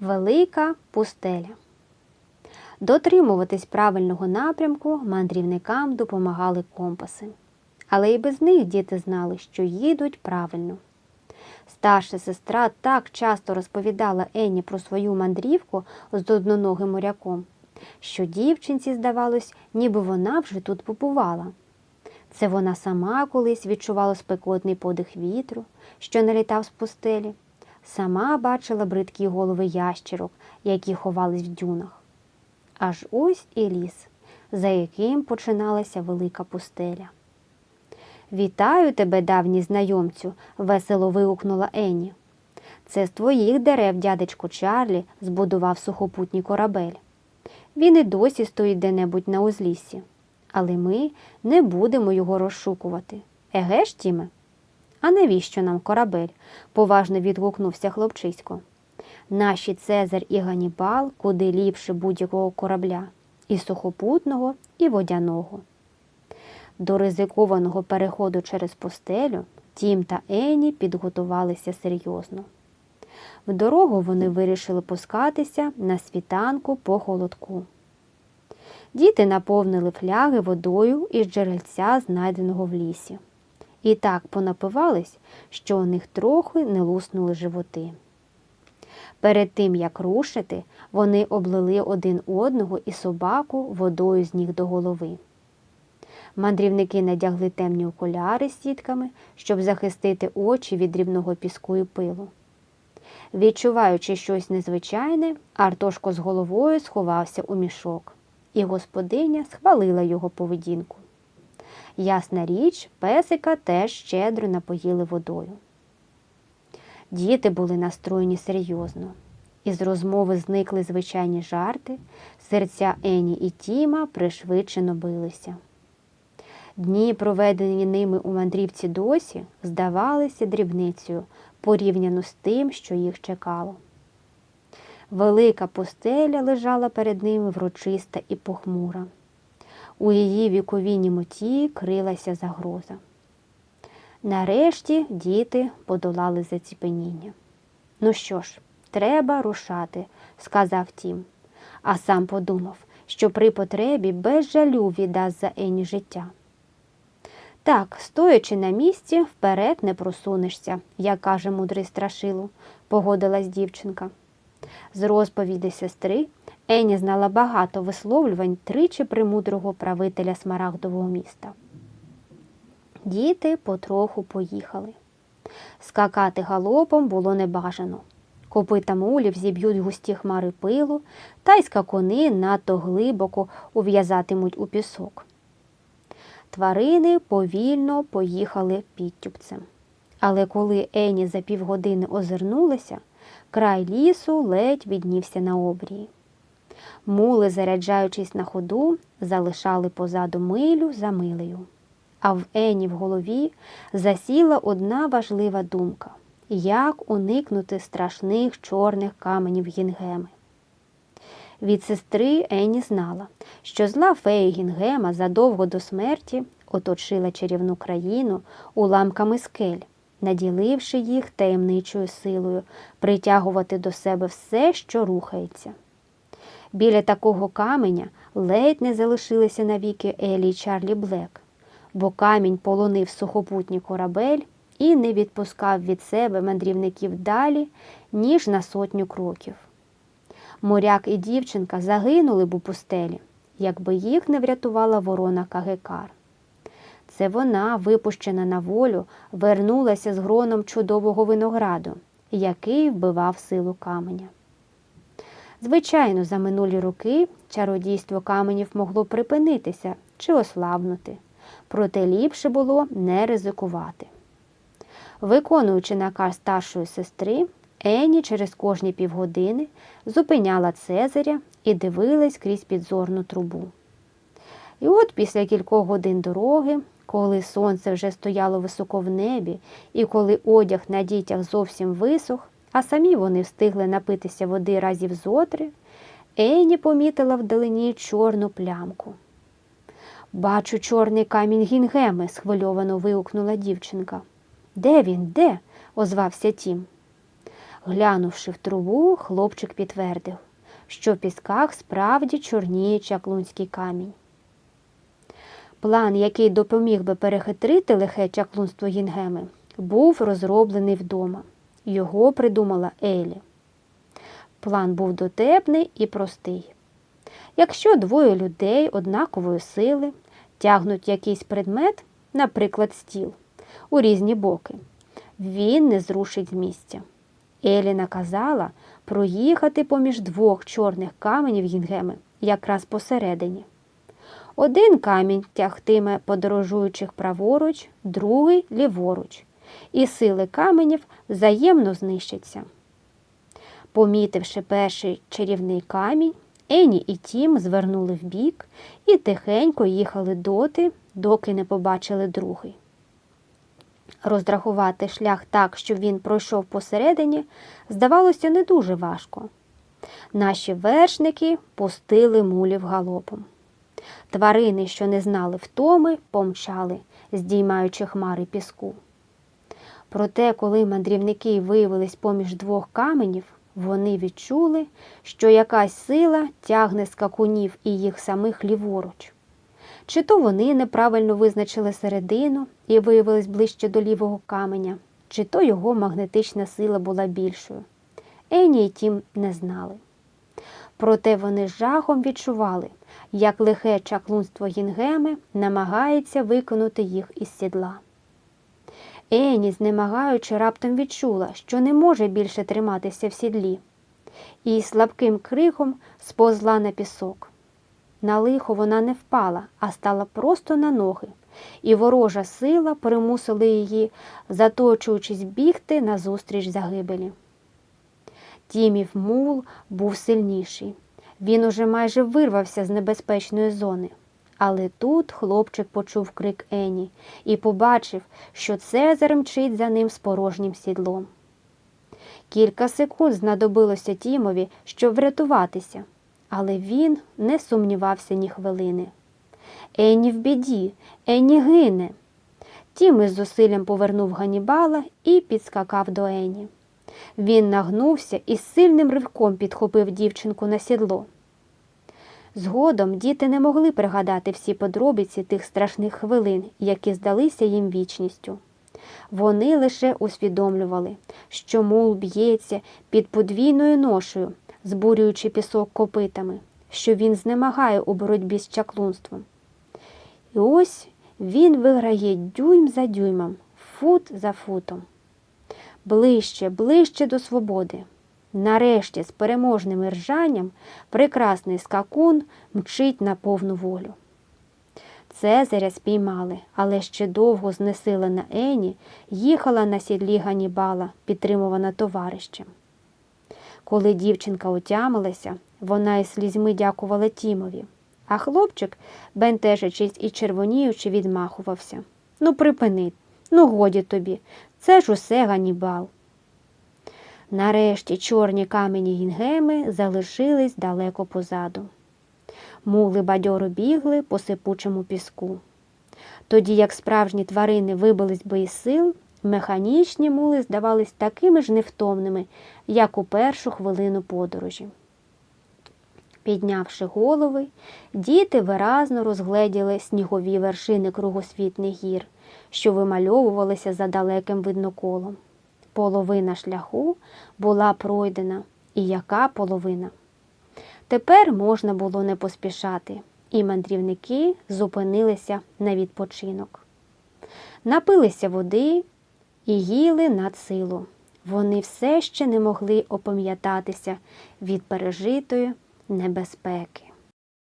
Велика пустеля. Дотримуватись правильного напрямку мандрівникам допомагали компаси. Але і без них діти знали, що їдуть правильно. Старша сестра так часто розповідала Енні про свою мандрівку з одноногим моряком, що дівчинці здавалось, ніби вона вже тут побувала. Це вона сама колись відчувала спекотний подих вітру, що налітав з пустелі, сама бачила бридкі голови ящерок, які ховались в дюнах. Аж ось і ліс, за яким починалася велика пустеля. Вітаю тебе, давній знайомцю, весело вигукнула Енні. Це з твоїх дерев дядечко Чарлі збудував сухопутній корабель. Він і досі стоїть де-небудь на узліссі. Але ми не будемо його розшукувати. Еге ж, Тіме? А навіщо нам корабель? поважно відгукнувся хлопчисько. Наші Цезар і Ганібал куди ліпше будь-якого корабля і сухопутного, і водяного. До ризикованого переходу через пустелю Тім та Ені підготувалися серйозно. В дорогу вони вирішили пускатися на світанку по холодку. Діти наповнили фляги водою із джерельця, знайденого в лісі. І так понапивались, що у них трохи не луснули животи. Перед тим, як рушити, вони облили один одного і собаку водою з ніг до голови. Мандрівники надягли темні окуляри з сітками, щоб захистити очі від дрібного піску і пилу. Відчуваючи щось незвичайне, Артошко з головою сховався у мішок, і господиня схвалила його поведінку. Ясна річ, песика теж щедро напоїли водою. Діти були настроєні серйозно. Із розмови зникли звичайні жарти, серця Ені і Тіма пришвидшено билися. Дні, проведені ними у мандрівці досі, здавалися дрібницею порівняно з тим, що їх чекало. Велика постеля лежала перед ними врочиста і похмура. У її віковій німоті крилася загроза. Нарешті діти подолали заціпеніння. Ну що ж, треба рушати, сказав Тім, а сам подумав, що при потребі без жалю віддасть за Ені життя. Так, стоячи на місці, вперед не просунешся, як каже мудрий страшило, погодилась дівчинка. З розповіді сестри Ені знала багато висловлювань тричі премудрого правителя Смарагдового міста. Діти потроху поїхали. Скакати галопом було небажано. Копита мулів зіб'ють густі хмари пилу, та й скакуни надто глибоко ув'язатимуть у пісок. Тварини повільно поїхали підтюпцем. Але коли Ені за півгодини озирнулися, край лісу ледь віднівся на обрії. Мули, заряджаючись на ходу, залишали позаду милю за милею. А в Ені в голові засіла одна важлива думка як уникнути страшних чорних каменів Гінгеми. Від сестри Ені знала, що зла фея Гінгема задовго до смерті оточила чарівну країну уламками скель, наділивши їх таємничою силою притягувати до себе все, що рухається. Біля такого каменя ледь не залишилися навіки Елі Чарлі Блек, бо камінь полонив сухопутній корабель і не відпускав від себе мандрівників далі, ніж на сотню кроків. Моряк і дівчинка загинули б у пустелі, якби їх не врятувала ворона Кагекар. Це вона, випущена на волю, вернулася з гроном чудового винограду, який вбивав силу каменя. Звичайно, за минулі роки чародійство каменів могло припинитися чи ослабнути, проте ліпше було не ризикувати. Виконуючи наказ старшої сестри, Ені через кожні півгодини зупиняла Цезаря і дивилась крізь підзорну трубу. І от після кількох годин дороги, коли сонце вже стояло високо в небі, і коли одяг на дітях зовсім висох, а самі вони встигли напитися води разів зотри, Ені помітила вдалині чорну плямку. Бачу чорний камінь Гінгеми, схвильовано вигукнула дівчинка. Де він? Де? озвався Тім. Глянувши в трубу, хлопчик підтвердив, що в пісках справді чорніє чаклунський камінь. План, який допоміг би перехитрити лихе чаклунство Гінгеми, був розроблений вдома. Його придумала Елі. План був дотепний і простий. Якщо двоє людей однакової сили тягнуть якийсь предмет, наприклад, стіл, у різні боки, він не зрушить з місця. Елі наказала проїхати поміж двох чорних каменів Гінгеми якраз посередині. Один камінь тягтиме подорожуючих праворуч, другий ліворуч, і сили каменів взаємно знищаться. Помітивши перший чарівний камінь, Ені і Тім звернули вбік і тихенько їхали доти, доки не побачили другий. Розрахувати шлях так, щоб він пройшов посередині, здавалося не дуже важко. Наші вершники пустили мулів галопом. Тварини, що не знали втоми, помчали, здіймаючи хмари піску. Проте, коли мандрівники виявились поміж двох каменів, вони відчули, що якась сила тягне скакунів і їх самих ліворуч. Чи то вони неправильно визначили середину і виявились ближче до лівого каменя, чи то його магнетична сила була більшою. Ені й тім не знали. Проте вони жахом відчували, як лихе чаклунство Гінгеми намагається виконати їх із сідла. Ені, знемагаючи, раптом відчула, що не може більше триматися в сідлі, і слабким криком сповзла на пісок. На лихо вона не впала, а стала просто на ноги, і ворожа сила примусила її, заточуючись бігти назустріч загибелі. Тімів мул був сильніший. Він уже майже вирвався з небезпечної зони. Але тут хлопчик почув крик Ені і побачив, що Цезар мчить за ним з порожнім сідлом. Кілька секунд знадобилося Тімові, щоб врятуватися, але він не сумнівався ні хвилини. Ені в біді, Ені гине. Тім із зусиллям повернув Ганібала і підскакав до Ені. Він нагнувся і сильним ривком підхопив дівчинку на сідло. Згодом діти не могли пригадати всі подробиці тих страшних хвилин, які здалися їм вічністю. Вони лише усвідомлювали, що мул б'ється під подвійною ношею, збурюючи пісок копитами, що він знемагає у боротьбі з чаклунством. І ось він виграє дюйм за дюймом, фут за футом. Ближче, ближче до свободи. Нарешті, з переможним ржанням, прекрасний скакун мчить на повну волю. Цезаря спіймали, але ще довго знесилена Ені їхала на сідлі Ганібала, підтримувана товаришем. Коли дівчинка отямилася, вона із слізьми дякувала Тімові, а хлопчик, бентежачись і червоніючи, відмахувався. Ну, припини, ну годі тобі, це ж усе Ганібал. Нарешті чорні камені гінгеми залишились далеко позаду. Мули бадьоро бігли по сипучому піску. Тоді, як справжні тварини вибились би із сил, механічні мули здавались такими ж невтомними, як у першу хвилину подорожі. Піднявши голови, діти виразно розгледіли снігові вершини кругосвітних гір, що вимальовувалися за далеким видноколом. Половина шляху була пройдена, і яка половина? Тепер можна було не поспішати, і мандрівники зупинилися на відпочинок. Напилися води і їли над силу. Вони все ще не могли опам'ятатися від пережитої небезпеки.